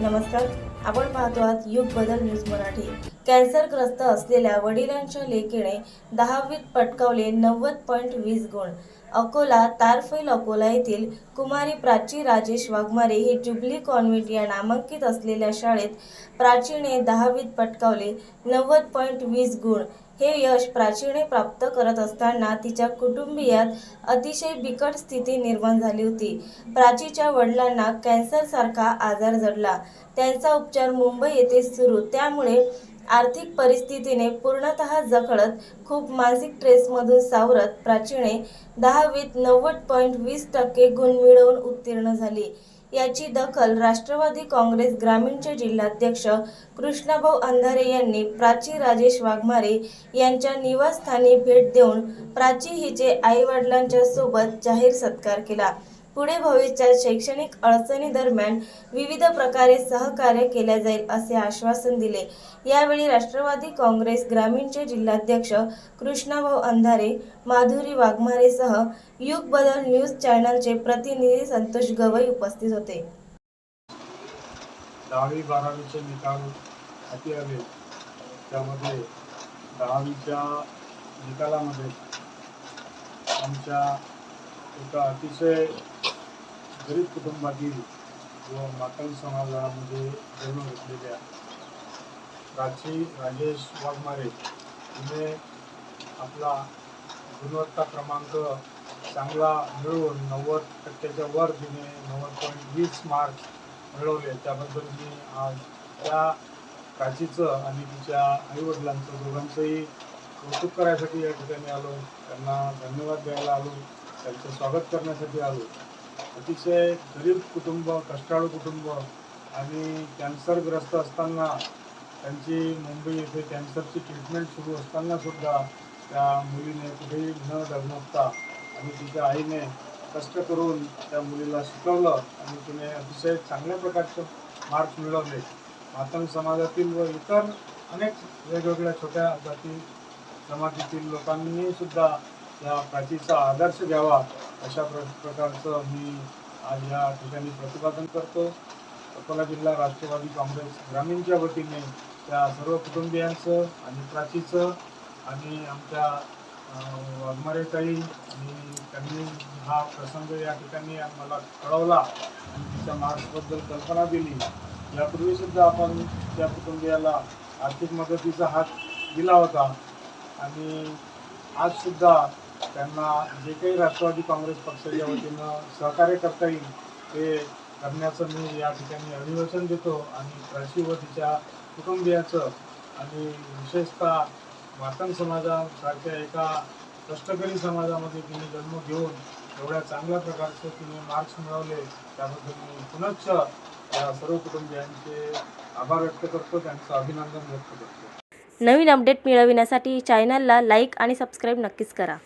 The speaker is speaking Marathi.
नमस्कार. आपण पाहतो आहात युग बदल न्यूज मराठी. कॅन्सरग्रस्त असलेल्या वडिलांच्या लेकीने दहावीत पटकावले नव्वद पॉईंट वीस गुण. अकोला तारफैल अकोला येथील कुमारी प्राची राजेश वाघमारे ही जुबली कॉन्व्हेंट या नामांकित असलेल्या शाळेत प्राचीने दहावीत पटकावले नव्वद पॉईंट वीस गुण. हे यश प्राचीने प्राप्त करत असताना तिच्या कुटुंबियात अतिशय बिकट स्थिती निर्माण झाली होती. प्राचीच्या वडिलांना कॅन्सरसारखा आजार जडला. त्यांचा उपचार मुंबई येथे सुरू. त्यामुळे आर्थिक परिस्थितीने पूर्णतः जखडत खूप मानसिक ट्रेसमधून सावरत प्राचीने दहावीत नव्वद पॉईंट वीस टक्के गुण मिळवून उत्तीर्ण झाली. याची दखल राष्ट्रवादी काँग्रेस ग्रामीणचे जिल्हाध्यक्ष कृष्णाभाऊ अंधारे यांनी प्राची राजेश वाघमारे यांच्या निवासस्थानी भेट देऊन प्राची हिचे आई वडिलांच्या सोबत जाहीर सत्कार केला. पुढे भविष्यात शैक्षणिक अडचणी दरम्यान विविध प्रकारे सहकार्य केले जाईल असे आश्वासन दिले. यावेळी राष्ट्रवादी काँग्रेस ग्रामीणचे जिल्हाध्यक्ष कृष्णाभाऊ अंधारे माधुरी वाघमारेसह युग बदल न्यूज चॅनलचे प्रतिनिधी संतोष गवई उपस्थित होते. दहावी बारावीचे निकाल हाती आले. त्यामध्ये दहावीच्या निकालामध्ये आमच्या एका अतिशय गरीब कुटुंबातील व माकल समाजामध्ये म्हणजे जन्म घेतलेल्या प्राची राजेश वाघमारे हिने आपला गुणवत्ता क्रमांक चांगला मिळवून नव्वद टक्क्याच्या वर तिने नव्वद पॉईंट वीस मार्क्स मिळवले. त्याबद्दल मी आज त्या प्राचीचं आणि तिच्या आईवडिलांचं दोघांचंही कौतुक करायसाठी या ठिकाणी आलो. त्यांना धन्यवाद द्यायला आलो. त्यांचं स्वागत करण्यासाठी आलो. अतिशय गरीब कुटुंब कष्टाळू कुटुंब आणि कॅन्सरग्रस्त असताना त्यांची मुंबई येथे कॅन्सरची ट्रीटमेंट सुरू असताना सुद्धा त्या मुलीने कुठेही न डगमगता आणि तिच्या आईने कष्ट करून त्या मुलीला शिकवलं आणि तिने अतिशय चांगल्या प्रकारचे मार्क्स मिळवले. मातंग समाजातील व इतर अनेक वेगवेगळ्या छोट्या जाती समाजातील लोकांनी सुद्धा या प्राचीचा आदर्श घ्यावा. अशा प्र प्रकारचं मी आज या ठिकाणी प्रतिपादन करतो. अकोला जिल्हा राष्ट्रवादी काँग्रेस ग्रामीणच्या वतीने त्या सर्व कुटुंबियांचं आणि प्राचीचं आणि आमच्या वाघमारेताई आणि त्यांनी हा प्रसंग या ठिकाणी मला कळवला आणि तिच्या मार्क्सबद्दल कल्पना दिली. यापूर्वी सुद्धा आपण त्या कुटुंबियाला आर्थिक मदतीचा हात दिला होता आणि आजसुद्धा त्यांना जे काही राष्ट्रवादी काँग्रेस पक्षाच्या वतीनं सहकार्य करता येईल ते करण्याचं मी या ठिकाणी अभिवचन देतो आणि प्राची व तिच्या कुटुंबियाचं आणि विशेषतः मातंग समाजासारख्या एका कष्टकरी समाजामध्ये तिने जन्म घेऊन एवढ्या चांगल्या प्रकारचे तिने मार्क्स मिळवले त्याबद्दल मी पुनश्च या सर्व कुटुंबियांचे आभार व्यक्त करतो त्यांचं अभिनंदन व्यक्त करतो. नवीन अपडेट मिळविण्यासाठी चॅनलला लाईक आणि सबस्क्राईब नक्कीच करा.